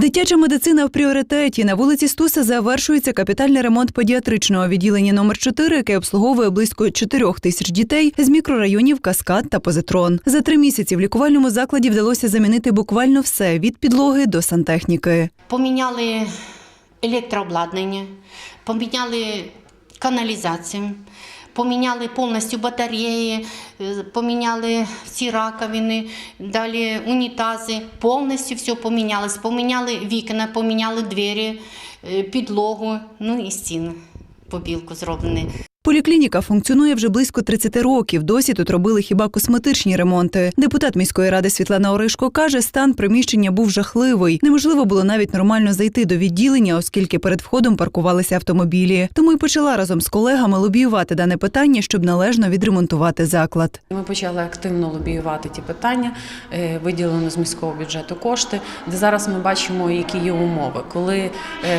Дитяча медицина в пріоритеті. На вулиці Стуса завершується капітальний ремонт педіатричного відділення номер 4 яке обслуговує близько 4 тисяч дітей з мікрорайонів Каскад та Позитрон. За три місяці в лікувальному закладі вдалося замінити буквально все від підлоги до сантехніки. Поміняли електрообладнання, поміняли каналізацію, поміняли повністю батареї, е, поміняли всі раковини, далі унітази, повністю все помінялось. Поміняли вікна, поміняли двері, е, підлогу, ну і стіни. Побілку зроблені. Поліклініка функціонує вже близько 30 років. Досі тут робили хіба косметичні ремонти. Депутат міської ради Світлана Оришко каже, стан приміщення був жахливий. Неможливо було навіть нормально зайти до відділення, оскільки перед входом паркувалися автомобілі. Тому й почала разом з колегами лобіювати дане питання, щоб належно відремонтувати заклад. Ми почали активно лобіювати ті питання, е, виділено з міського бюджету кошти, де зараз ми бачимо, які є умови. Коли е,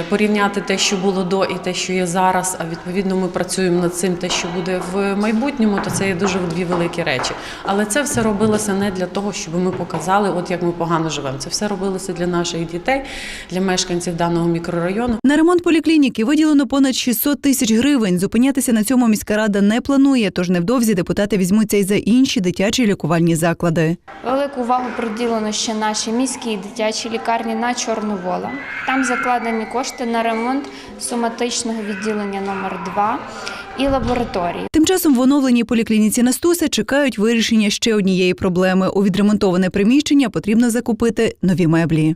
порівняти те, що було до і те, що є зараз, а відповідно ми працюємо над цим, те, що буде в майбутньому, то це є дуже дві великі речі. Але це все робилося не для того, щоб ми показали, от як ми погано живемо. Це все робилося для наших дітей, для мешканців даного мікрорайону. На ремонт поліклініки виділено понад 600 тисяч гривень. Зупинятися на цьому міська рада не планує, тож невдовзі депутати візьмуться й за інші дитячі лікувальні заклади. Велику увагу приділено ще нашій міській дитячій лікарні на Чорновола. Там закладені кошти на ремонт соматичного відділення номер 2 і лабораторії. Тим часом в оновленій поліклініці Настуса чекають вирішення ще однієї проблеми. У відремонтоване приміщення потрібно закупити нові меблі.